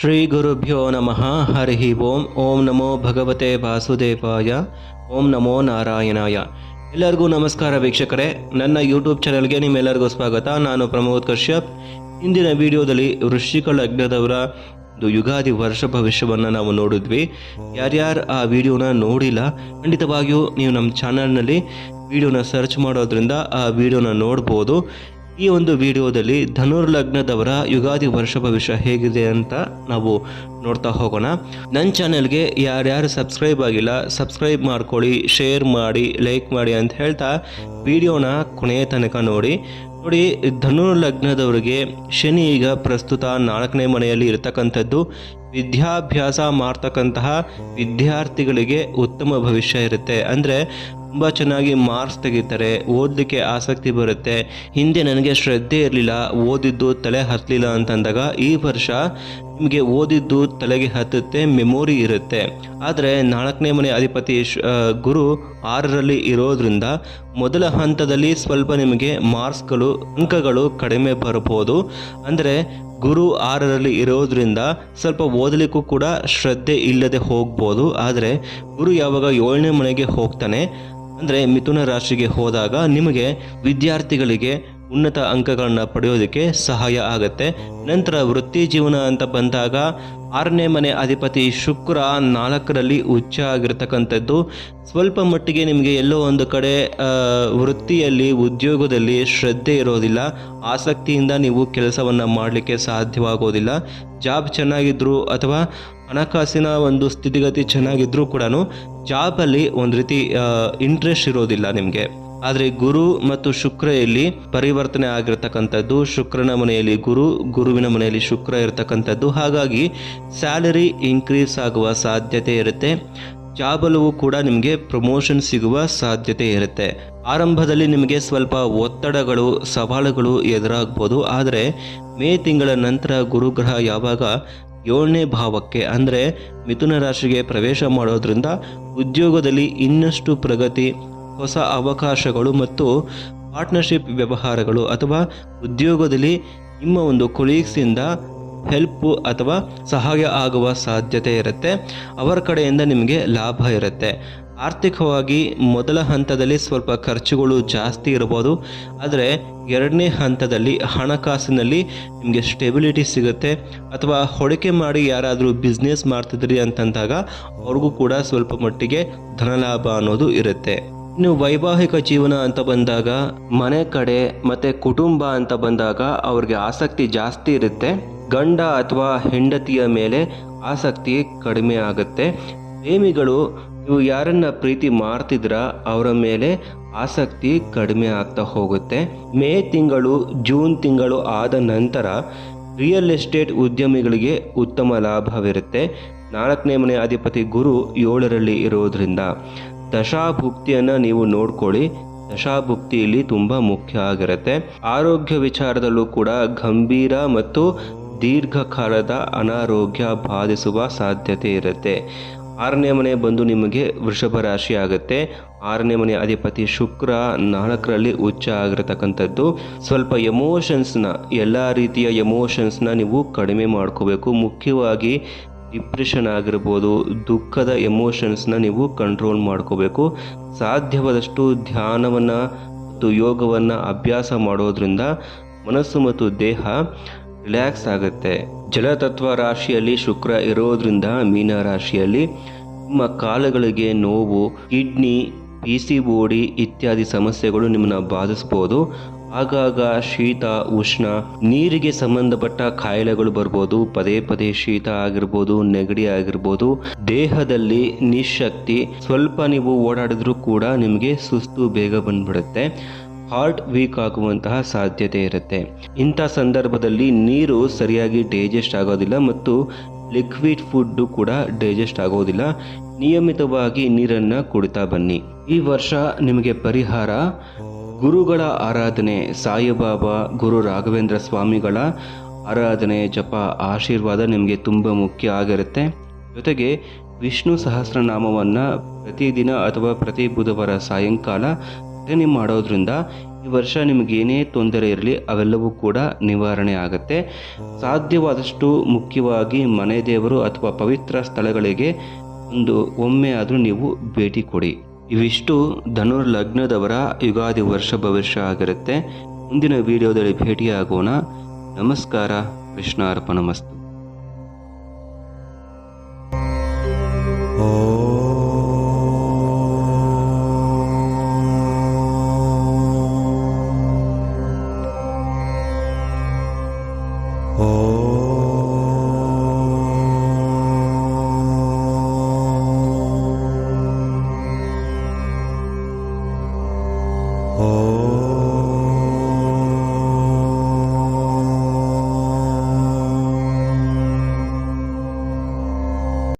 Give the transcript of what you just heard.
ಶ್ರೀ ಗುರುಭ್ಯೋ ನಮಃ ಹರಿ ಓಂ ಓಂ ನಮೋ ಭಗವತೆ ವಾಸುದೇವಾಯ ಓಂ ನಮೋ ನಾರಾಯಣಾಯ ಎಲ್ಲರಿಗೂ ನಮಸ್ಕಾರ ವೀಕ್ಷಕರೇ, ನನ್ನ ಯೂಟ್ಯೂಬ್ ಚಾನಲ್ಗೆ ನಿಮ್ಮೆಲ್ಲರಿಗೂ ಸ್ವಾಗತ. ನಾನು ಪ್ರಮೋದ್ ಕಶ್ಯಪ್. ಇಂದಿನ ವಿಡಿಯೋದಲ್ಲಿ ವೃಶ್ಚಿಕ ಲಗ್ನದವರ ಒಂದು ಯುಗಾದಿ ವರ್ಷ ಭವಿಷ್ಯವನ್ನು ನಾವು ನೋಡಿದ್ವಿ. ಯಾರ್ಯಾರು ಆ ವಿಡಿಯೋನ ನೋಡಿಲ್ಲ, ಖಂಡಿತವಾಗಿಯೂ ನೀವು ನಮ್ಮ ಚಾನಲ್ನಲ್ಲಿ ವಿಡಿಯೋನ ಸರ್ಚ್ ಮಾಡೋದ್ರಿಂದ ಆ ವಿಡಿಯೋನ ನೋಡ್ಬೋದು. ಈ ಒಂದು ವಿಡಿಯೋದಲ್ಲಿ ಧನುರ್ ಲಗ್ನದವರ ಯುಗಾದಿ ವರ್ಷ ಭವಿಷ್ಯ ಹೇಗಿದೆ ಅಂತ ನಾವು ನೋಡ್ತಾ ಹೋಗೋಣ. ನನ್ನ ಚಾನೆಲ್ಗೆ ಯಾರ್ಯಾರು ಸಬ್ಸ್ಕ್ರೈಬ್ ಆಗಿಲ್ಲ, ಸಬ್ಸ್ಕ್ರೈಬ್ ಮಾಡ್ಕೊಳ್ಳಿ, ಶೇರ್ ಮಾಡಿ, ಲೈಕ್ ಮಾಡಿ ಅಂತ ಹೇಳ್ತಾ ವಿಡಿಯೋನ ಕೊನೆಯ ತನಕ ನೋಡಿ. ನೋಡಿ ಧನುರ್ ಲಗ್ನದವರಿಗೆ ಶನಿ ಈಗ ಪ್ರಸ್ತುತ ನಾಲ್ಕನೇ ಮನೆಯಲ್ಲಿ ಇರತಕ್ಕಂಥದ್ದು. ವಿದ್ಯಾಭ್ಯಾಸ ಮಾಡ್ತಕ್ಕಂತಹ ವಿದ್ಯಾರ್ಥಿಗಳಿಗೆ ಉತ್ತಮ ಭವಿಷ್ಯ ಇರುತ್ತೆ. ಅಂದರೆ ತುಂಬ ಚೆನ್ನಾಗಿ ಮಾರ್ಕ್ಸ್ ತೆಗಿತಾರೆ, ಓದಲಿಕ್ಕೆ ಆಸಕ್ತಿ ಬರುತ್ತೆ. ಹಿಂದೆ ನನಗೆ ಶ್ರದ್ಧೆ ಇರಲಿಲ್ಲ, ಓದಿದ್ದು ತಲೆ ಹತ್ತಲಿಲ್ಲ ಅಂತಂದಾಗ ಈ ವರ್ಷ ನಿಮಗೆ ಓದಿದ್ದು ತಲೆಗೆ ಹತ್ತುತ್ತೆ ಮೆಮೊರಿ ಇರುತ್ತೆ. ಆದರೆ ನಾಲ್ಕನೇ ಮನೆ ಅಧಿಪತಿ ಗುರು ಆರರಲ್ಲಿ ಇರೋದ್ರಿಂದ ಮೊದಲ ಹಂತದಲ್ಲಿ ಸ್ವಲ್ಪ ನಿಮಗೆ ಮಾರ್ಕ್ಸ್ಗಳು ಅಂಕಗಳು ಕಡಿಮೆ ಬರಬಹುದು. ಅಂದರೆ ಗುರು ಆರರಲ್ಲಿ ಇರೋದ್ರಿಂದ ಸ್ವಲ್ಪ ಓದಲಿಕ್ಕೂ ಕೂಡ ಶ್ರದ್ಧೆ ಇಲ್ಲದೆ ಹೋಗ್ಬೋದು. ಆದರೆ ಗುರು ಯಾವಾಗ ಏಳನೇ ಮನೆಗೆ ಹೋಗ್ತಾನೆ ಅಂದರೆ ಮಿಥುನ ರಾಶಿಗೆ ಹೋದಾಗ ನಿಮಗೆ ವಿದ್ಯಾರ್ಥಿಗಳಿಗೆ ಉನ್ನತ ಅಂಕಗಳನ್ನು ಪಡೆಯೋದಕ್ಕೆ ಸಹಾಯ ಆಗುತ್ತೆ. ನಂತರ ವೃತ್ತಿ ಜೀವನ ಅಂತ ಬಂದಾಗ ಆರನೇ ಮನೆ ಅಧಿಪತಿ ಶುಕ್ರ ನಾಲ್ಕರಲ್ಲಿ ಉಚ್ಚ ಆಗಿರ್ತಕ್ಕಂಥದ್ದು. ಸ್ವಲ್ಪ ಮಟ್ಟಿಗೆ ನಿಮಗೆ ಎಲ್ಲೋ ಒಂದು ಕಡೆ ವೃತ್ತಿಯಲ್ಲಿ, ಉದ್ಯೋಗದಲ್ಲಿ ಶ್ರದ್ಧೆ ಇರೋದಿಲ್ಲ. ಆಸಕ್ತಿಯಿಂದ ನೀವು ಕೆಲಸವನ್ನು ಮಾಡಲಿಕ್ಕೆ ಸಾಧ್ಯವಾಗೋದಿಲ್ಲ. ಜಾಬ್ ಚೆನ್ನಾಗಿದ್ರು ಅಥವಾ ಹಣಕಾಸಿನ ಒಂದು ಸ್ಥಿತಿಗತಿ ಚೆನ್ನಾಗಿದ್ದರೂ ಕೂಡ ಜಾಬಲ್ಲಿ ಒಂದು ರೀತಿ ಇಂಟ್ರೆಸ್ಟ್ ಇರೋದಿಲ್ಲ ನಿಮಗೆ. ಆದರೆ ಗುರು ಮತ್ತು ಶುಕ್ರ ಇಲ್ಲಿ ಪರಿವರ್ತನೆ ಆಗಿರ್ತಕ್ಕಂಥದ್ದು, ಶುಕ್ರನ ಮನೆಯಲ್ಲಿ ಗುರು, ಗುರುವಿನ ಮನೆಯಲ್ಲಿ ಶುಕ್ರ ಇರತಕ್ಕಂಥದ್ದು. ಹಾಗಾಗಿ ಸ್ಯಾಲರಿ ಇನ್ಕ್ರೀಸ್ ಆಗುವ ಸಾಧ್ಯತೆ ಇರುತ್ತೆ. ಜಾಬಲ್ಲೂ ಕೂಡ ನಿಮಗೆ ಪ್ರಮೋಷನ್ ಸಿಗುವ ಸಾಧ್ಯತೆ ಇರುತ್ತೆ. ಆರಂಭದಲ್ಲಿ ನಿಮಗೆ ಸ್ವಲ್ಪ ಒತ್ತಡಗಳು, ಸವಾಲುಗಳು ಎದುರಾಗ್ಬೋದು. ಆದರೆ ಮೇ ತಿಂಗಳ ನಂತರ ಗುರುಗ್ರಹ ಯಾವಾಗ ಏಳನೇ ಭಾವಕ್ಕೆ ಅಂದರೆ ಮಿಥುನ ರಾಶಿಗೆ ಪ್ರವೇಶ ಮಾಡೋದ್ರಿಂದ ಉದ್ಯೋಗದಲ್ಲಿ ಇನ್ನಷ್ಟು ಪ್ರಗತಿ, ಹೊಸ ಅವಕಾಶಗಳು ಮತ್ತು ಪಾರ್ಟ್ನರ್ಶಿಪ್ ವ್ಯವಹಾರಗಳು ಅಥವಾ ಉದ್ಯೋಗದಲ್ಲಿ ನಿಮ್ಮ ಒಂದು ಕೊಲೀಗ್ಸಿಂದ ಹೆಲ್ಪು ಅಥವಾ ಸಹಾಯ ಆಗುವ ಸಾಧ್ಯತೆ ಇರುತ್ತೆ. ಅವರ ಕಡೆಯಿಂದ ನಿಮಗೆ ಲಾಭ ಇರುತ್ತೆ. ಆರ್ಥಿಕವಾಗಿ ಮೊದಲ ಹಂತದಲ್ಲಿ ಸ್ವಲ್ಪ ಖರ್ಚುಗಳು ಜಾಸ್ತಿ ಇರ್ಬೋದು. ಆದರೆ ಎರಡನೇ ಹಂತದಲ್ಲಿ ಹಣಕಾಸಿನಲ್ಲಿ ನಿಮಗೆ ಸ್ಟೆಬಿಲಿಟಿ ಸಿಗುತ್ತೆ. ಅಥವಾ ಹೊಡಿಕೆ ಮಾಡಿ ಯಾರಾದರೂ ಬಿಸ್ನೆಸ್ ಮಾಡ್ತಿದ್ರಿ ಅಂತಂದಾಗ ಅವ್ರಿಗೂ ಕೂಡ ಸ್ವಲ್ಪ ಮಟ್ಟಿಗೆ ಧನಲಾಭ ಅನ್ನೋದು ಇರುತ್ತೆ. ಇನ್ನು ವೈವಾಹಿಕ ಜೀವನ ಅಂತ ಬಂದಾಗ ಮನೆ ಕಡೆ ಮತ್ತು ಕುಟುಂಬ ಅಂತ ಬಂದಾಗ ಅವ್ರಿಗೆ ಆಸಕ್ತಿ ಜಾಸ್ತಿ ಇರುತ್ತೆ. ಗಂಡ ಅಥವಾ ಹೆಂಡತಿಯ ಮೇಲೆ ಆಸಕ್ತಿ ಕಡಿಮೆ ಆಗುತ್ತೆ. ಪ್ರೇಮಿಗಳು ನೀವು ಯಾರನ್ನ ಪ್ರೀತಿ ಮಾಡ್ತಿದ್ರ ಅವರ ಮೇಲೆ ಆಸಕ್ತಿ ಕಡಿಮೆ ಆಗ್ತಾ ಹೋಗುತ್ತೆ. ಮೇ ತಿಂಗಳು, ಜೂನ್ ತಿಂಗಳು ಆದ ನಂತರ ರಿಯಲ್ ಎಸ್ಟೇಟ್ ಉದ್ಯಮಿಗಳಿಗೆ ಉತ್ತಮ ಲಾಭವಿರುತ್ತೆ. ನಾಲ್ಕನೇ ಮನೆ ಅಧಿಪತಿ ಗುರು ಏಳರಲ್ಲಿ ಇರೋದ್ರಿಂದ ದಶಾಭುಕ್ತಿಯನ್ನು ನೀವು ನೋಡ್ಕೊಳ್ಳಿ. ದಶಾಭುಕ್ತಿಯಲ್ಲಿ ತುಂಬ ಮುಖ್ಯ ಆಗಿರುತ್ತೆ. ಆರೋಗ್ಯ ವಿಚಾರದಲ್ಲೂ ಕೂಡ ಗಂಭೀರ ಮತ್ತು ದೀರ್ಘಕಾಲದ ಅನಾರೋಗ್ಯ ಬಾಧಿಸುವ ಸಾಧ್ಯತೆ ಇರುತ್ತೆ. ಆರನೇ ಮನೆ ಬಂದು ನಿಮಗೆ ವೃಷಭ ರಾಶಿ ಆಗುತ್ತೆ. ಆರನೇ ಮನೆ ಅಧಿಪತಿ ಶುಕ್ರ ನಾಲ್ಕರಲ್ಲಿ ಉಚ್ಚ ಆಗಿರತಕ್ಕಂಥದ್ದು. ಸ್ವಲ್ಪ ಎಮೋಷನ್ಸ್ನ ಎಲ್ಲ ರೀತಿಯ ಎಮೋಷನ್ಸ್ನ ನೀವು ಕಡಿಮೆ ಮಾಡ್ಕೋಬೇಕು. ಮುಖ್ಯವಾಗಿ ಡಿಪ್ರೆಷನ್ ಆಗಿರ್ಬೋದು, ದುಃಖದ ಎಮೋಷನ್ಸ್ನ ನೀವು ಕಂಟ್ರೋಲ್ ಮಾಡ್ಕೋಬೇಕು. ಸಾಧ್ಯವಾದಷ್ಟು ಧ್ಯಾನವನ್ನು ಮತ್ತು ಯೋಗವನ್ನು ಅಭ್ಯಾಸ ಮಾಡೋದ್ರಿಂದ ಮನಸ್ಸು ಮತ್ತು ದೇಹ ರಿಲ್ಯಾಕ್ಸ್ ಆಗುತ್ತೆ. ಜಲತತ್ವ ರಾಶಿಯಲ್ಲಿ ಶುಕ್ರ ಇರೋದ್ರಿಂದ ಮೀನ ರಾಶಿಯಲ್ಲಿ ನಿಮ್ಮ ಕಾಲುಗಳಿಗೆ ನೋವು, ಕಿಡ್ನಿ ಪಿ ಸಿ ಬೋಡಿ ಇತ್ಯಾದಿ ಸಮಸ್ಯೆಗಳು ನಿಮ್ಮನ್ನ ಬಾಧಿಸ್ಬೋದು. ಆಗಾಗ ಶೀತ, ಉಷ್ಣ, ನೀರಿಗೆ ಸಂಬಂಧಪಟ್ಟ ಕಾಯಿಲೆಗಳು ಬರ್ಬೋದು. ಪದೇ ಪದೇ ಶೀತ ಆಗಿರ್ಬೋದು, ನೆಗಡಿ ಆಗಿರ್ಬೋದು. ದೇಹದಲ್ಲಿ ನಿಶಕ್ತಿ, ಸ್ವಲ್ಪ ನೀವು ಓಡಾಡಿದ್ರೂ ಕೂಡ ನಿಮಗೆ ಸುಸ್ತು ಬೇಗ ಬಂದ್ಬಿಡುತ್ತೆ. ಹಾರ್ಟ್ ವೀಕ್ ಆಗುವಂತಹ ಸಾಧ್ಯತೆ ಇರುತ್ತೆ. ಇಂಥ ಸಂದರ್ಭದಲ್ಲಿ ನೀರು ಸರಿಯಾಗಿ ಡೈಜೆಸ್ಟ್ ಆಗೋದಿಲ್ಲ ಮತ್ತು ಲಿಕ್ವಿಡ್ ಫುಡ್ಡು ಕೂಡ ಡೈಜೆಸ್ಟ್ ಆಗೋದಿಲ್ಲ. ನಿಯಮಿತವಾಗಿ ನೀರನ್ನು ಕುಡಿತಾ ಬನ್ನಿ. ಈ ವರ್ಷ ನಿಮಗೆ ಪರಿಹಾರ ಗುರುಗಳ ಆರಾಧನೆ, ಸಾಯಿಬಾಬಾ, ಗುರು ರಾಘವೇಂದ್ರ ಸ್ವಾಮಿಗಳ ಆರಾಧನೆ, ಜಪ, ಆಶೀರ್ವಾದ ನಿಮಗೆ ತುಂಬ ಮುಖ್ಯ ಆಗಿರುತ್ತೆ. ಜೊತೆಗೆ ವಿಷ್ಣು ಸಹಸ್ರನಾಮವನ್ನು ಪ್ರತಿದಿನ ಅಥವಾ ಪ್ರತಿ ಬುಧವಾರ ಸಾಯಂಕಾಲ ಪಠನೆ ಮಾಡೋದ್ರಿಂದ ಈ ವರ್ಷ ನಿಮಗೇನೇ ತೊಂದರೆ ಇರಲಿ, ಅವೆಲ್ಲವೂ ಕೂಡ ನಿವಾರಣೆ ಆಗುತ್ತೆ. ಸಾಧ್ಯವಾದಷ್ಟು ಮುಖ್ಯವಾಗಿ ಮನೆ ದೇವರು ಅಥವಾ ಪವಿತ್ರ ಸ್ಥಳಗಳಿಗೆ ಒಂದು ಒಮ್ಮೆ ಆದರೂ ನೀವು ಭೇಟಿ ಕೊಡಿ. ಇವಿಷ್ಟು ಧನುರ್ ಲಗ್ನದವರ ಯುಗಾದಿ ವರ್ಷ ಭವಿಷ್ಯ ಆಗಿರುತ್ತೆ. ಮುಂದಿನ ವಿಡಿಯೋದಲ್ಲಿ ಭೇಟಿಯಾಗೋಣ. ನಮಸ್ಕಾರ. ಕೃಷ್ಣಾರ್ಪಣಮಸ್ತು Oh.